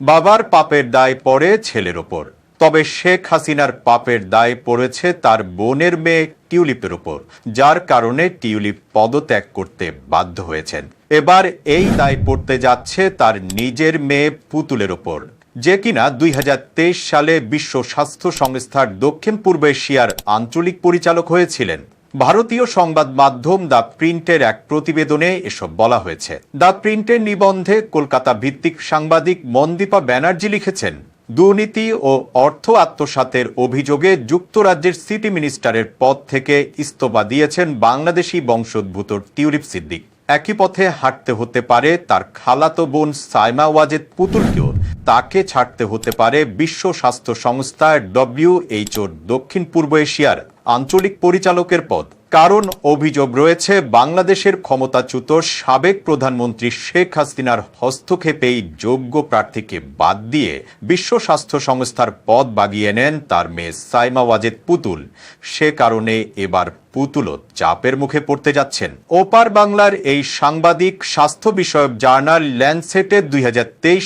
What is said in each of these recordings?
বাবার পাপের দায় পড়ে ছেলের ওপর। তবে শেখ হাসিনার পাপের দায় পড়েছে তার বোনের মেয়ে টিউলিপের ওপর, যার কারণে টিউলিপ পদত্যাগ করতে বাধ্য হয়েছেন। এবার এই দায় পড়তে যাচ্ছে তার নিজের মেয়ে পুতুলের ওপর। যে কিনা দুই হাজার তেইশ সালে বিশ্ব স্বাস্থ্য সংস্থার দক্ষিণ পূর্ব এশিয়ার আঞ্চলিক পরিচালক হয়েছিলেন। ভারতীয় সংবাদ মাধ্যম দ্য প্রিন্টের এক প্রতিবেদনে এসব বলা হয়েছে। দ্য প্রিন্টের নিবন্ধে কলকাতা ভিত্তিক সাংবাদিক মন্দীপা ব্যানার্জি লিখেছেন, দুর্নীতি ও অর্থ আত্মসাতের অভিযোগে যুক্তরাজ্যের সিটি মিনিস্টারের পদ থেকে ইস্তফা দিয়েছেন বাংলাদেশি বংশোদ্ভূত টিউলিপ সিদ্দিক। একই পথে হাঁটতে হতে পারে তার খালাতো বোন সাইমা ওয়াজেদ পুতুলকেও। তাকে ছাড়তে হতে পারে বিশ্ব স্বাস্থ্য সংস্থা ডব্লিউএইচওর দক্ষিণ পূর্ব এশিয়ার আঞ্চলিক পরিচালকের পদ। কারণ অভিযোগ রয়েছে, বাংলাদেশের ক্ষমতাচ্যুত সাবেক প্রধানমন্ত্রী শেখ হাসিনার হস্তক্ষেপেই যোগ্য প্রার্থীকে বাদ দিয়ে বিশ্ব স্বাস্থ্য সংস্থার পদ বাগিয়ে নেন তার মেয়ে সাইমা ওয়াজেদ পুতুল। সে কারণে এবার পুতুলও চাপের মুখে পড়তে যাচ্ছেন। ওপার বাংলার এই সাংবাদিক স্বাস্থ্য বিষয়ক জার্নাল ল্যান্ডসেটের দুই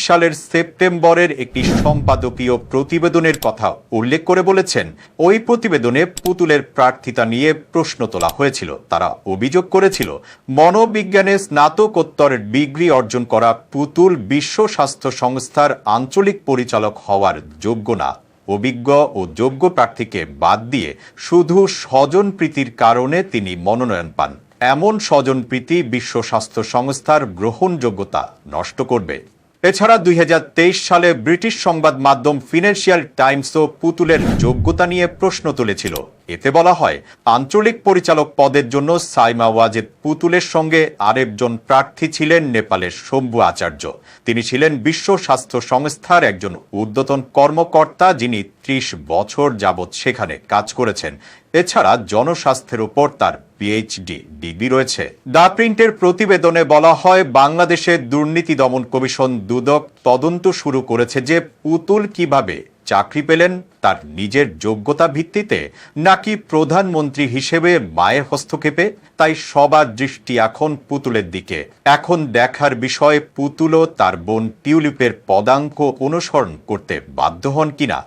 সালের সেপ্টেম্বরের একটি সম্পাদকীয় প্রতিবেদনের কথা উল্লেখ করে বলেছেন, ওই প্রতিবেদনে পুতুলের প্রার্থিতা নিয়ে প্রশ্ন তোলা হয়েছিল। তারা অভিযোগ করেছিল, মনোবিজ্ঞানে স্নাতকোত্তর ডিগ্রি অর্জন করা পুতুল বিশ্ব স্বাস্থ্য সংস্থার আঞ্চলিক পরিচালক হওয়ার যোগ্য না। অভিজ্ঞ ও যোগ্য প্রার্থীকে বাদ দিয়ে শুধু স্বজন প্রীতির কারণে তিনি মনোনয়ন পান। এমন স্বজন প্রীতি বিশ্ব স্বাস্থ্য সংস্থার গ্রহণযোগ্যতা নষ্ট করবে। এছাড়া দুই হাজার তেইশ সালে ব্রিটিশ সংবাদ মাধ্যম ফিনান্সিয়াল টাইমসও পুতুলের যোগ্যতা নিয়ে প্রশ্ন তুলেছিল। এতে বলা হয়, আঞ্চলিক পরিচালক পদের জন্য সাইমা ওয়াজেদ পুতুলের সঙ্গে আরেকজন প্রার্থী ছিলেন নেপালের শম্ভু আচার্য। তিনি ছিলেন বিশ্ব স্বাস্থ্য সংস্থার একজন ঊর্ধ্বতন কর্মকর্তা যিনি ত্রিশ বছর যাবৎ সেখানে কাজ করেছেন। এছাড়া জনস্বাস্থ্যের উপর তার পিএইচডি ডিগ্রি রয়েছে। দা প্রিন্টের প্রতিবেদনে বলা হয় বাংলাদেশের দুর্নীতি দমন কমিশন দুদক তদন্ত শুরু করেছে যে পুতুল কীভাবে চাকরি পেলেন, তার নিজের যোগ্যতা ভিত্তিতে নাকি প্রধানমন্ত্রী হিসেবে মায়ের হস্তক্ষেপে? তাই সবার দৃষ্টি এখন পুতুলের দিকে। এখন দেখার বিষয় পুতুলও তার বোন টিউলিপের পদাঙ্ক অনুসরণ করতে বাধ্য হন কিনা?